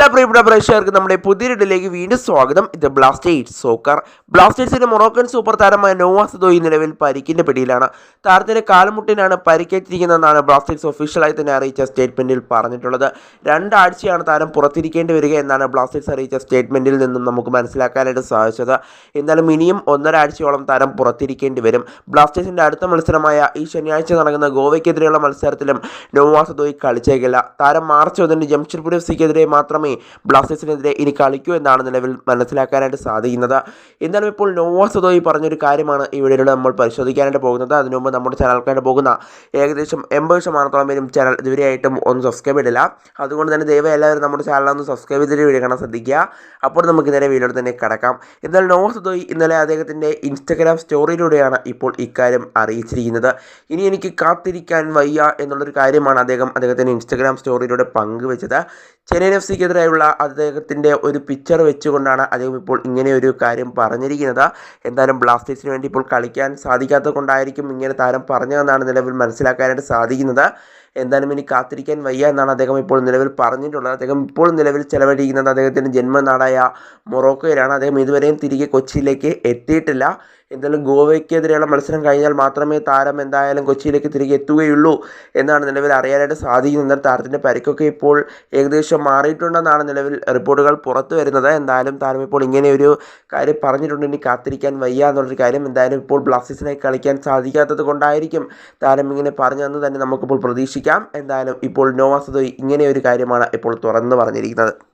എല്ലാ പ്രിയപ്പെട്ട പ്രേക്ഷകർക്കും നമ്മുടെ പുതിയ ഇടയിലേക്ക് വീണ്ടും സ്വാഗതം. ഇത് ബ്ലാസ്റ്റേഴ്സ് സോക്കർ ബ്ലാസ്റ്റേഴ്സിന്റെ മൊറോക്കൻ സൂപ്പർ താരമായ ദോയി നിലവിൽ പരിക്കിന്റെ പിടിയിലാണ്. താരത്തിന്റെ കാലമുട്ടിനാണ് പരിക്കേറ്റിരിക്കുന്നതെന്നാണ് ബ്ലാസ്റ്റേഴ്സ് ഒഫീഷ്യലായി തന്നെ അറിയിച്ച സ്റ്റേറ്റ്മെന്റിൽ പറഞ്ഞിട്ടുള്ളത്. രണ്ടാഴ്ചയാണ് താരം പുറത്തിരിക്കേണ്ടി വരിക എന്നാണ് ബ്ലാസ്റ്റേഴ്സ് അറിയിച്ച സ്റ്റേറ്റ്മെന്റിൽ നിന്നും നമുക്ക് മനസ്സിലാക്കാനായിട്ട് സാധിച്ചത്. എന്നാലും ഇനിയും ഒന്നരാഴ്ചയോളം താരം പുറത്തിരിക്കേണ്ടി വരും. ബ്ലാസ്റ്റേഴ്സിന്റെ അടുത്ത മത്സരമായ ഈ ശനിയാഴ്ച നടക്കുന്ന ഗോവയ്ക്കെതിരെയുള്ള മത്സരത്തിലും നോവാസ് ദോയി കളിച്ചേക്കില്ല. താരം മാർച്ച് ഒന്നിന് ജംഷഡ്പൂർ എഫ് സിക്കെതിരെ മാത്രമേ ബ്ലാസ്റ്റേഴ്സിനെതിരെ ഇനി കളിക്കൂ എന്നാണ് നിലവിൽ മനസ്സിലാക്കാനായിട്ട് സാധിക്കുന്നത്. എന്തായാലും ഇപ്പോൾ നോവ സദോയി പറഞ്ഞൊരു കാര്യമാണ് ഇവിടെയുള്ള നമ്മൾ പരിശോധിക്കാനായിട്ട് പോകുന്നത്. അതിനു മുമ്പ് നമ്മുടെ ചാനൽക്കായിട്ട് പോകുന്ന ഏകദേശം എൺപത് ശതമാനത്തോളം പേരും ചാനൽ ഇതുവരെയായിട്ടും ഒന്നും സബ്സ്ക്രൈബ് ചെയ്തില്ല അതുകൊണ്ട് തന്നെ ദയവായി എല്ലാവരും നമ്മുടെ ചാനലൊന്ന് സബ്സ്ക്രൈബ് ചെയ്തിട്ട് വീഡിയോ കാണാൻ ശ്രദ്ധിക്കുക. അപ്പോൾ നമുക്ക് നേരെ വീഡിയോയിൽ തന്നെ കിടക്കാം. എന്നാൽ നോവ സദോയി ഇന്നലെ അദ്ദേഹത്തിന്റെ ഇൻസ്റ്റഗ്രാം സ്റ്റോറിയിലൂടെയാണ് ഇപ്പോൾ ഇക്കാര്യം അറിയിച്ചിരിക്കുന്നത്. ഇനി എനിക്ക് കാത്തിരിക്കാൻ വയ്യ എന്നുള്ളൊരു കാര്യമാണ് അദ്ദേഹം അദ്ദേഹത്തിന്റെ ഇൻസ്റ്റഗ്രാം സ്റ്റോറിയിലൂടെ പങ്കുവെച്ചത്. ചെന്നൈ എഫ് സിക്കെതിരെയുള്ള അദ്ദേഹത്തിന്റെ ഒരു പിക്ചർ വെച്ചുകൊണ്ടാണ് അദ്ദേഹം ഇപ്പോൾ ഇങ്ങനെ ഒരു കാര്യം പറഞ്ഞിരിക്കുന്നത്. എന്തായാലും ബ്ലാസ്റ്റേഴ്സിന് വേണ്ടി ഇപ്പോൾ കളിക്കാൻ സാധിക്കാത്തത് കൊണ്ടായിരിക്കും ഇങ്ങനെ താരം പറഞ്ഞതെന്നാണ് നിലവിൽ മനസ്സിലാക്കാനായിട്ട് സാധിക്കുന്നത്. എന്തായാലും ഇനി കാത്തിരിക്കാൻ വയ്യ എന്നാണ് അദ്ദേഹം ഇപ്പോൾ നിലവിൽ പറഞ്ഞിട്ടുള്ളത്. അദ്ദേഹം ഇപ്പോൾ നിലവിൽ ചെലവഴിക്കുന്നത് അദ്ദേഹത്തിന്റെ ജന്മനാടായ മൊറോക്കോയിലാണ്. അദ്ദേഹം ഇതുവരെയും തിരികെ കൊച്ചിയിലേക്ക് എത്തിയിട്ടില്ല. എന്തായാലും ഗോവയ്ക്കെതിരെയുള്ള മത്സരം കഴിഞ്ഞാൽ മാത്രമേ താരം എന്തായാലും കൊച്ചിയിലേക്ക് തിരികെ എത്തുകയുള്ളൂ എന്നാണ് നിലവിൽ അറിയാനായിട്ട് സാധിക്കുന്നത്. താരത്തിന്റെ പരിക്കൊക്കെ ഇപ്പോൾ ഏകദേശം മാറിയിട്ടുണ്ടെന്നാണ് നിലവിൽ റിപ്പോർട്ടുകൾ പുറത്തു വരുന്നത്. എന്തായാലും താരം ഇപ്പോൾ ഇങ്ങനെ ഒരു കാര്യം പറഞ്ഞിട്ടുണ്ട്. ഇനി കാത്തിരിക്കാൻ വയ്യ എന്നുള്ളൊരു കാര്യം എന്തായാലും ഇപ്പോൾ ബ്ലാസ്റ്റേഴ്സിനായി കളിക്കാൻ സാധിക്കാത്തത് കൊണ്ടായിരിക്കും താരം ഇങ്ങനെ പറഞ്ഞതെന്ന് തന്നെ നമുക്കിപ്പോൾ പ്രതീക്ഷിക്കാം. എന്തായാലും ഇപ്പോൾ നോവാസദോയി ഇങ്ങനെയൊരു കാര്യമാണ് ഇപ്പോൾ തുറന്നു പറഞ്ഞിരിക്കുന്നത്.